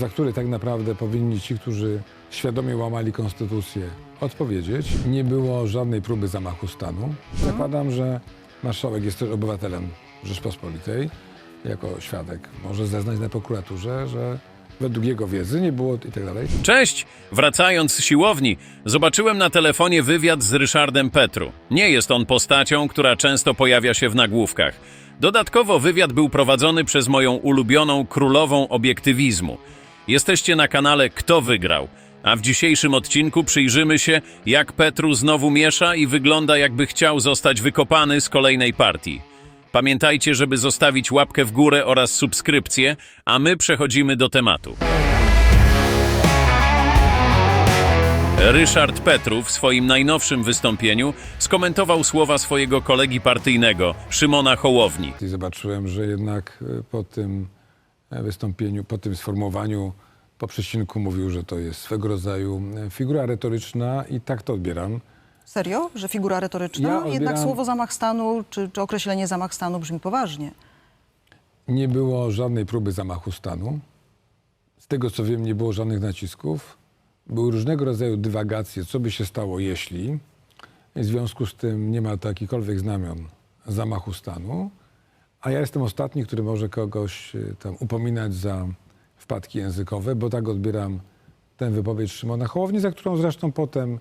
za który tak naprawdę powinni ci, którzy świadomie łamali konstytucję, odpowiedzieć. Nie było żadnej próby zamachu stanu. Zakładam, że marszałek jest też obywatelem Rzeczpospolitej. Jako świadek może zeznać na prokuraturze, że według jego wiedzy nie było i tak dalej. Cześć! Wracając z siłowni, zobaczyłem na telefonie wywiad z Ryszardem Petru. Nie jest on postacią, która często pojawia się w nagłówkach. Dodatkowo wywiad był prowadzony przez moją ulubioną królową obiektywizmu. Jesteście na kanale Kto Wygrał, a w dzisiejszym odcinku przyjrzymy się, jak Petru znowu miesza i wygląda jakby chciał zostać wykopany z kolejnej partii. Pamiętajcie, żeby zostawić łapkę w górę oraz subskrypcję, a my przechodzimy do tematu. Ryszard Petru w swoim najnowszym wystąpieniu skomentował słowa swojego kolegi partyjnego, Szymona Hołowni. I zobaczyłem, że jednak e, po tym wystąpieniu, po tym sformułowaniu, po przecinku mówił, że to jest swego rodzaju e, figura retoryczna i tak to odbieram. Serio? Że figura retoryczna? Ja odbieram- Jednak słowo zamach stanu, czy, czy określenie zamach stanu brzmi poważnie. Nie było żadnej próby zamachu stanu. Z tego co wiem, nie było żadnych nacisków. Były różnego rodzaju dywagacje, co by się stało, jeśli. W związku z tym nie ma to jakichkolwiek znamion zamachu stanu. A ja jestem ostatni, który może kogoś y, tam upominać za wpadki językowe, bo tak odbieram tę wypowiedź Szymona Hołowni, za którą zresztą potem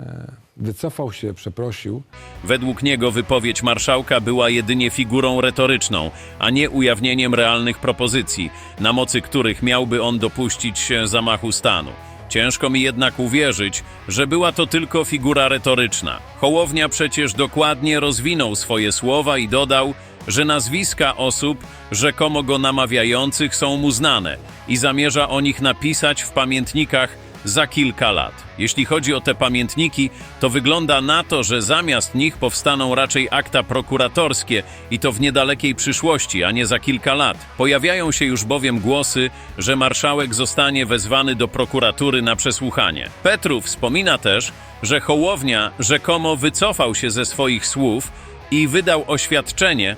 e, wycofał się, przeprosił. Według niego wypowiedź marszałka była jedynie figurą retoryczną, a nie ujawnieniem realnych propozycji, na mocy których miałby on dopuścić się zamachu stanu. Ciężko mi jednak uwierzyć, że była to tylko figura retoryczna. Hołownia przecież dokładnie rozwinął swoje słowa i dodał, że nazwiska osób rzekomo go namawiających są mu znane i zamierza o nich napisać w pamiętnikach za kilka lat. Jeśli chodzi o te pamiętniki, to wygląda na to, że zamiast nich powstaną raczej akta prokuratorskie i to w niedalekiej przyszłości, a nie za kilka lat. Pojawiają się już bowiem głosy, że marszałek zostanie wezwany do prokuratury na przesłuchanie. Petru wspomina też, że Hołownia rzekomo wycofał się ze swoich słów i wydał oświadczenie,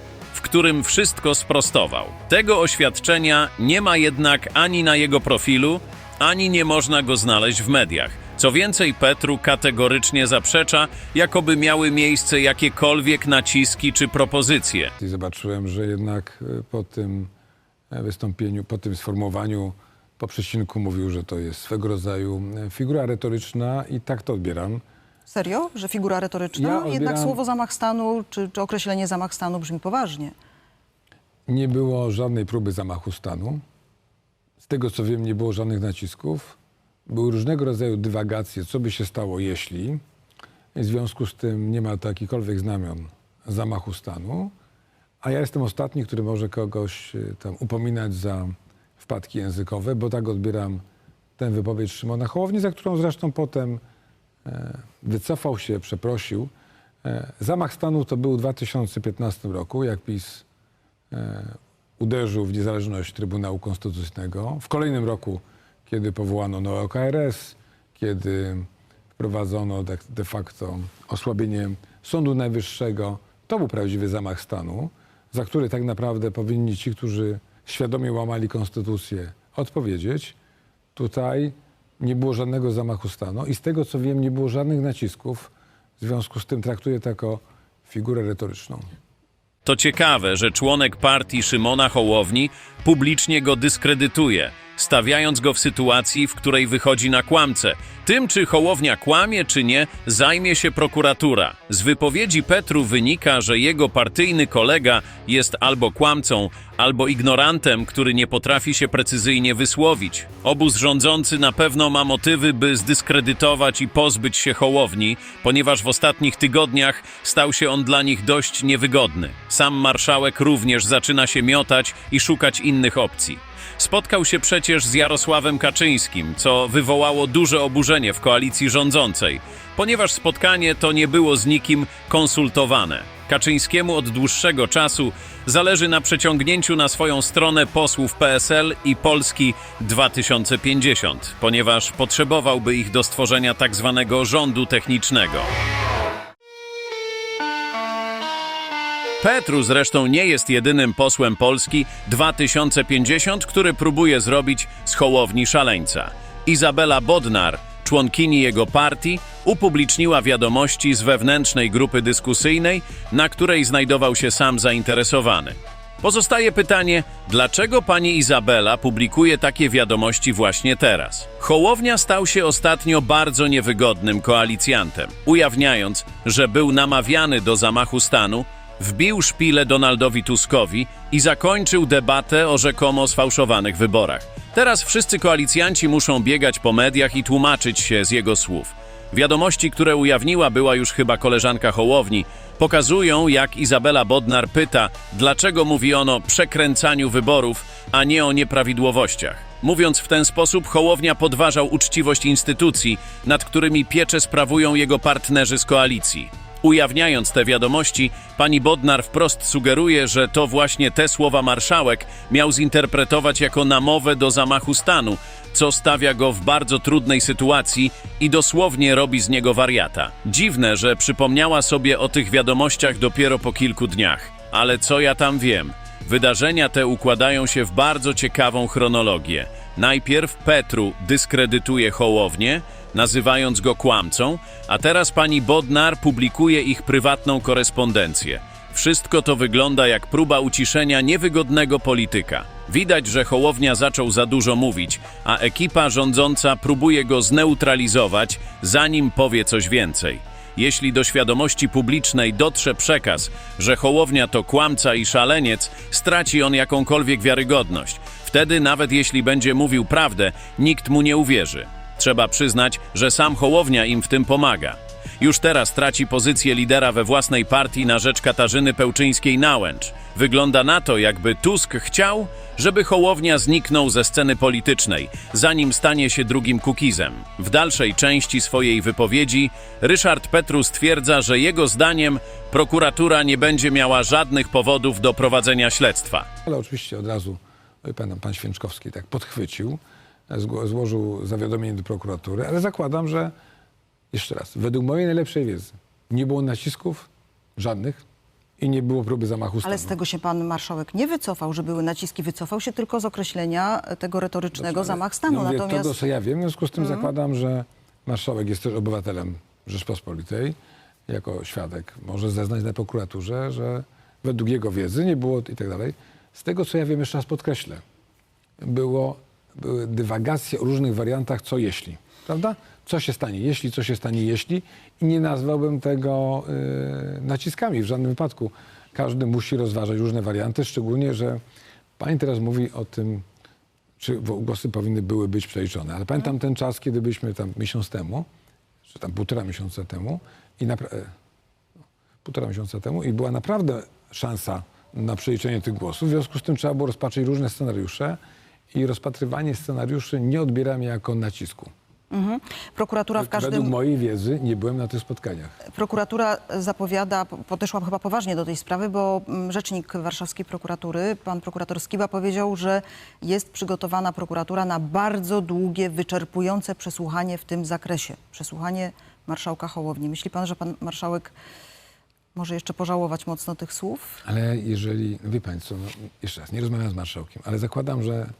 którym wszystko sprostował. Tego oświadczenia nie ma jednak ani na jego profilu, ani nie można go znaleźć w mediach. Co więcej, Petru kategorycznie zaprzecza, jakoby miały miejsce jakiekolwiek naciski czy propozycje. I zobaczyłem, że jednak e, po tym e, wystąpieniu, po tym sformułowaniu, po przecinku mówił, że to jest swego rodzaju e, figura retoryczna i tak to odbieram. Serio? Że figura retoryczna? Ja odbieram- Jednak słowo zamach stanu, czy, czy określenie zamach stanu brzmi poważnie. Nie było żadnej próby zamachu stanu. Z tego co wiem, nie było żadnych nacisków. Były różnego rodzaju dywagacje, co by się stało, jeśli. W związku z tym nie ma to jakichkolwiek znamion zamachu stanu. A ja jestem ostatni, który może kogoś y, tam upominać za wpadki językowe, bo tak odbieram tę wypowiedź Szymona Hołowni, za którą zresztą potem wycofał się, przeprosił. E, zamach stanu to był w 2015 roku, jak PiS e, uderzył w niezależność Trybunału Konstytucyjnego. W kolejnym roku, kiedy powołano nowe KRS, kiedy wprowadzono de, de facto osłabienie Sądu Najwyższego, to był prawdziwy zamach stanu, za który tak naprawdę powinni ci, którzy świadomie łamali konstytucję, odpowiedzieć. Tutaj nie było żadnego zamachu stanu i z tego co wiem, nie było żadnych nacisków. W związku z tym traktuję to jako figurę retoryczną. To ciekawe, że członek partii Szymona Hołowni publicznie go dyskredytuje, stawiając go w sytuacji, w której wychodzi na kłamcę. Tym, czy Hołownia kłamie, czy nie, zajmie się prokuratura. Z wypowiedzi Petru wynika, że jego partyjny kolega jest albo kłamcą, albo ignorantem, który nie potrafi się precyzyjnie wysłowić. Obóz rządzący na pewno ma motywy, by zdyskredytować i pozbyć się Hołowni, ponieważ w ostatnich tygodniach stał się on dla nich dość niewygodny. Sam marszałek również zaczyna się miotać i szukać innych opcji. Spotkał się przecież z Jarosławem Kaczyńskim, co wywołało duże oburzenie w koalicji rządzącej, ponieważ spotkanie to nie było z nikim konsultowane. Kaczyńskiemu od dłuższego czasu zależy na przeciągnięciu na swoją stronę posłów PSL i Polski 2050, ponieważ potrzebowałby ich do stworzenia tak zwanego rządu technicznego. Petru zresztą nie jest jedynym posłem Polski 2050, który próbuje zrobić z Hołowni szaleńca. Izabela Bodnar, członkini jego partii, upubliczniła wiadomości z wewnętrznej grupy dyskusyjnej, na której znajdował się sam zainteresowany. Pozostaje pytanie, dlaczego pani Izabela publikuje takie wiadomości właśnie teraz? Hołownia stał się ostatnio bardzo niewygodnym koalicjantem, ujawniając, że był namawiany do zamachu stanu, wbił szpilę Donaldowi Tuskowi i zakończył debatę o rzekomo sfałszowanych wyborach. Teraz wszyscy koalicjanci muszą biegać po mediach i tłumaczyć się z jego słów. Wiadomości, które ujawniła była już chyba koleżanka Hołowni, pokazują, jak Izabela Bodnar pyta, dlaczego mówi on o przekręcaniu wyborów, a nie o nieprawidłowościach. Mówiąc w ten sposób, Hołownia podważał uczciwość instytucji, nad którymi pieczę sprawują jego partnerzy z koalicji. Ujawniając te wiadomości, pani Bodnar wprost sugeruje, że to właśnie te słowa marszałek miał zinterpretować jako namowę do zamachu stanu, co stawia go w bardzo trudnej sytuacji i dosłownie robi z niego wariata. Dziwne, że przypomniała sobie o tych wiadomościach dopiero po kilku dniach. Ale co ja tam wiem? Wydarzenia te układają się w bardzo ciekawą chronologię. Najpierw Petru dyskredytuje Hołownię, nazywając go kłamcą, a teraz pani Bodnar publikuje ich prywatną korespondencję. Wszystko to wygląda jak próba uciszenia niewygodnego polityka. Widać, że Hołownia zaczął za dużo mówić, a ekipa rządząca próbuje go zneutralizować, zanim powie coś więcej. Jeśli do świadomości publicznej dotrze przekaz, że Hołownia to kłamca i szaleniec, straci on jakąkolwiek wiarygodność. Wtedy, nawet jeśli będzie mówił prawdę, nikt mu nie uwierzy. Trzeba przyznać, że sam Hołownia im w tym pomaga. Już teraz traci pozycję lidera we własnej partii na rzecz Katarzyny Pełczyńskiej-Nałęcz. Wygląda na to, jakby Tusk chciał, żeby Hołownia zniknął ze sceny politycznej, zanim stanie się drugim Kukizem. W dalszej części swojej wypowiedzi Ryszard Petru stwierdza, że jego zdaniem prokuratura nie będzie miała żadnych powodów do prowadzenia śledztwa. Ale oczywiście od razu, pamiętam, pan Święczkowski tak podchwycił, złożył zawiadomienie do prokuratury, ale zakładam, że jeszcze raz, według mojej najlepszej wiedzy nie było nacisków żadnych i nie było próby zamachu stanu. Ale z tego się pan marszałek nie wycofał, że były naciski, wycofał się tylko z określenia tego retorycznego zamach stanu. Ja mówię Natomiast to, co ja wiem, w związku z tym zakładam, że marszałek jest też obywatelem Rzeczpospolitej, jako świadek może zeznać na prokuraturze, że według jego wiedzy nie było i tak dalej. Z tego, co ja wiem, jeszcze raz podkreślę, było, były dywagacje o różnych wariantach, co jeśli, prawda? Co się stanie jeśli, co się stanie jeśli i nie nazwałbym tego y, naciskami w żadnym wypadku. Każdy musi rozważać różne warianty, szczególnie, że pani teraz mówi o tym, czy głosy powinny były być przeliczone. Ale pamiętam ten czas, kiedy byliśmy tam miesiąc temu, czy tam półtora miesiąca temu i e, półtora miesiąca temu i była naprawdę szansa na przeliczenie tych głosów. W związku z tym trzeba było rozpatrzeć różne scenariusze i rozpatrywanie scenariuszy nie odbieram jako nacisku. Prokuratura w każdym... Według mojej wiedzy nie byłem na tych spotkaniach. Prokuratura zapowiada, po- podeszła chyba poważnie do tej sprawy, bo rzecznik warszawskiej prokuratury, pan prokurator Skiba powiedział, że jest przygotowana prokuratura na bardzo długie, wyczerpujące przesłuchanie w tym zakresie. Przesłuchanie marszałka Hołowni. Myśli pan, że pan marszałek może jeszcze pożałować mocno tych słów? Ale jeżeli, wie Państwo, no, jeszcze raz, nie rozmawiam z marszałkiem, ale zakładam, że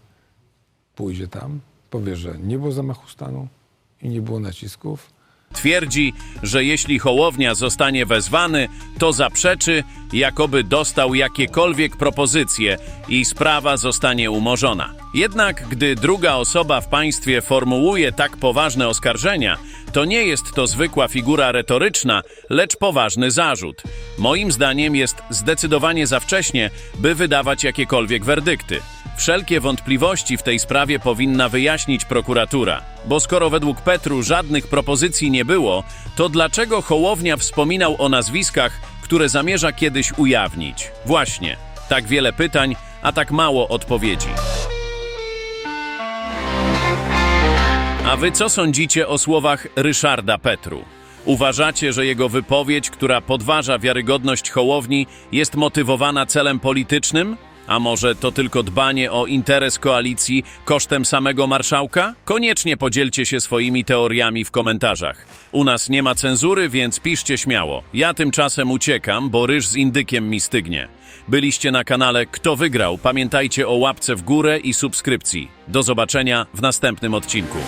pójdzie tam, powie, że nie było zamachu stanu i nie było nacisków, Twierdzi, że jeśli Hołownia zostanie wezwany, to zaprzeczy, jakoby dostał jakiekolwiek propozycje i sprawa zostanie umorzona. Jednak gdy druga osoba w państwie formułuje tak poważne oskarżenia, to nie jest to zwykła figura retoryczna, lecz poważny zarzut. Moim zdaniem jest zdecydowanie za wcześnie, by wydawać jakiekolwiek werdykty. Wszelkie wątpliwości w tej sprawie powinna wyjaśnić prokuratura. Bo skoro według Petru żadnych propozycji nie było, to dlaczego Hołownia wspominał o nazwiskach, które zamierza kiedyś ujawnić? Właśnie, tak wiele pytań, a tak mało odpowiedzi. A wy co sądzicie o słowach Ryszarda Petru? Uważacie, że jego wypowiedź, która podważa wiarygodność Hołowni, jest motywowana celem politycznym? A może to tylko dbanie o interes koalicji kosztem samego marszałka? Koniecznie podzielcie się swoimi teoriami w komentarzach. U nas nie ma cenzury, więc piszcie śmiało. Ja tymczasem uciekam, bo ryż z indykiem mi stygnie. Byliście na kanale Kto Wygrał? Pamiętajcie o łapce w górę i subskrypcji. Do zobaczenia w następnym odcinku.